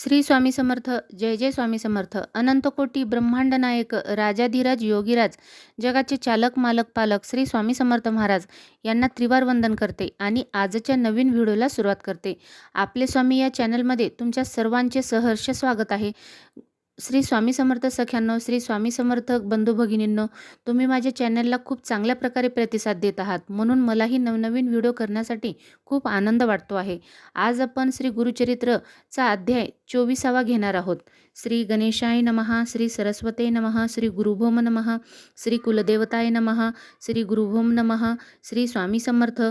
श्री स्वामी समर्थ जय जय स्वामी समर्थ. अनंतकोटी ब्रह्मांड नायक राजाधिराज योगीराज जगाचे चालक मालक पालक श्री स्वामी समर्थ महाराज यांना त्रिवार वंदन करते आणि आजच्या नवीन व्हिडिओला सुरुवात करते. आपले स्वामी या चॅनलमध्ये तुमच्या सर्वांचे सहर्ष स्वागत आहे. श्री स्वामी समर्थ सख्यांनो श्री स्वामी समर्थ बंधू भगिनींनो तुम्ही माझ्या चॅनलला खूप चांगल्या प्रकारे प्रतिसाद देत आहात. म्हणून मलाही नवनवीन व्हिडिओ करण्यासाठी खूप आनंद वाटतो आहे. आज आपण श्री गुरुचरित्रचा अध्याय चोवीसावा घेणार आहोत. श्री गणेशाय नमहा श्री सरस्वते नमहा श्री गुरुभोम नमहा श्री कुलदेवताय नमहा श्री गुरुभोम नमहा श्री स्वामी समर्थ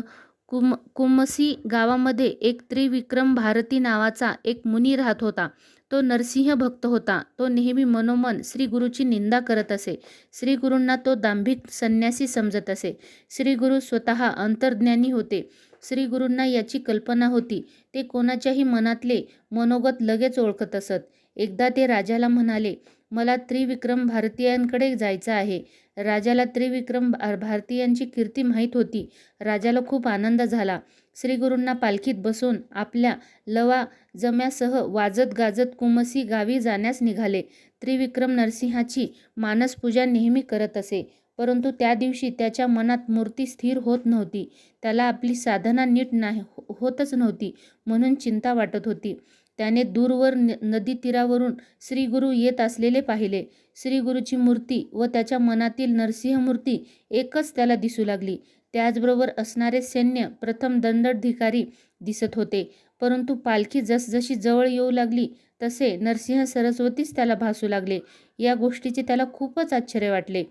कुम कुमसी गावामध्ये एक त्रिविक्रम भारती नावाचा एक मुनी राहत होता. तो नरसिंह भक्त होता. तो नेहमी मनोमन श्रीगुरुची निंदा करत असे. श्री गुरूंना तो दांभिक संन्यासी समजत असे. श्री गुरु स्वतः अंतर्ज्ञानी होते. श्री गुरूंना याची कल्पना होती. ते कोणाच्याही मनातले मनोगत लगेच ओळखत असत. एकदा ते राजाला म्हणाले मला त्रिविक्रम भारतीयांकडे जायचं आहे. राजाला त्रिविक्रम भारतीयांची कीर्ती माहीत होती. राजाला खूप आनंद झाला. श्रीगुरूंना पालखीत बसून आपल्या लवा जम्यासह वाजत गाजत कुमसी गावी जाण्यास निघाले. त्रिविक्रम नरसिंहाची मानसपूजा नेहमी करत असे. परंतु त्या दिवशी त्याच्या मनात मूर्ती स्थिर होत नव्हती. त्याला आपली साधना नीट नाही हो- होतच नव्हती म्हणून चिंता वाटत होती. त्याने दूरवर नदी तीरावरून श्रीगुरू येत असलेले पाहिले. श्रीगुरूची मूर्ती व त्याच्या मनातील नरसिंहमूर्ती एकच त्याला दिसू लागली. त्याचबरोबर असणारे सैन्य प्रथम दंडधिकारी दिसत होते. परंतु पालखी जसजशी जवळ येऊ लागली तसे नरसिंह सरस्वतीच त्याला भासू लागले. या गोष्टीचे त्याला खूपच आश्चर्य वाटले.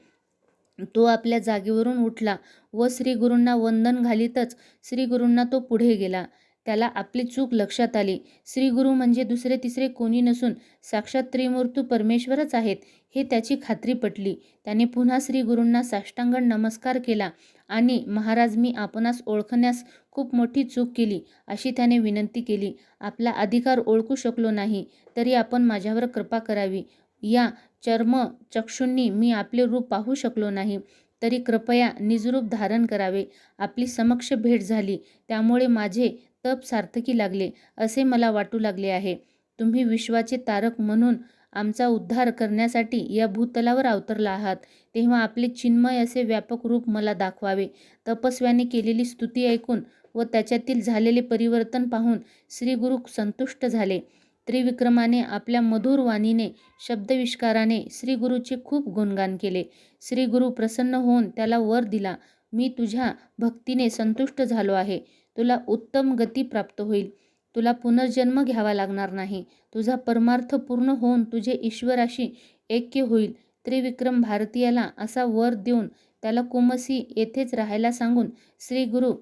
तो आपल्या जागेवरून उठला व श्रीगुरूंना वंदन घालीतच श्रीगुरूंना तो पुढे गेला. त्याला आपली चूक लक्षात आली. श्रीगुरु म्हणजे दुसरे तिसरे कोणी नसून साक्षात त्रिमूर्तू परमेश्वरच आहेत हे त्याची खात्री पटली. त्याने पुन्हा श्रीगुरूंना साष्टांग नमस्कार केला आणि महाराज मी आपणास ओळखण्यास खूप मोठी चूक केली अशी त्याने विनंती केली. आपला अधिकार ओळखू शकलो नाही तरी आपण माझ्यावर कृपा करावी. या चर्म चक्षुंनी मी आपले रूप पाहू शकलो नाही तरी कृपया निजरूप धारण करावे. आपली समक्ष भेट झाली. त्यामुळे माझे तप सार्थकी लागले असे मला वाटू लागले आहे. तुम्ही विश्वाचे तारक म्हणून आमचा उद्धार करण्यासाठी या भूतलावर अवतरला आहात. तेव्हा आपले चिन्मय असे व्यापक रूप मला दाखवावे. तपस्व्याने केलेली स्तुती ऐकून व त्याच्यातील झालेले परिवर्तन पाहून श्रीगुरु संतुष्ट झाले. त्रिविक्रमाने आपल्या मधुर वाणीने शब्दविष्काराने श्रीगुरूचे खूप गुणगान केले. श्रीगुरु प्रसन्न होऊन त्याला वर दिला मी तुझ्या भक्तीने संतुष्ट झालो आहे. तुला उत्तम गती प्राप्त होईल. तुला पुनर्जन्म घ्यावा लागणार नाही. तुझा परमार्थ पूर्ण होऊन तुझे ईश्वराशी ऐक्य होईल. त्रिविक्रम भारतीयाला असा वर देऊन त्याला कुमसी येथेच राहायला सांगून श्री गुरु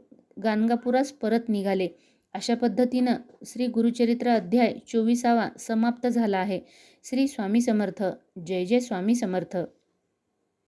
गाणगापुरास परत निघाले. अशा पद्धतीनं श्री गुरुचरित्र अध्याय चोवीसावा समाप्त झाला आहे. श्री स्वामी समर्थ. जय जय स्वामी समर्थ.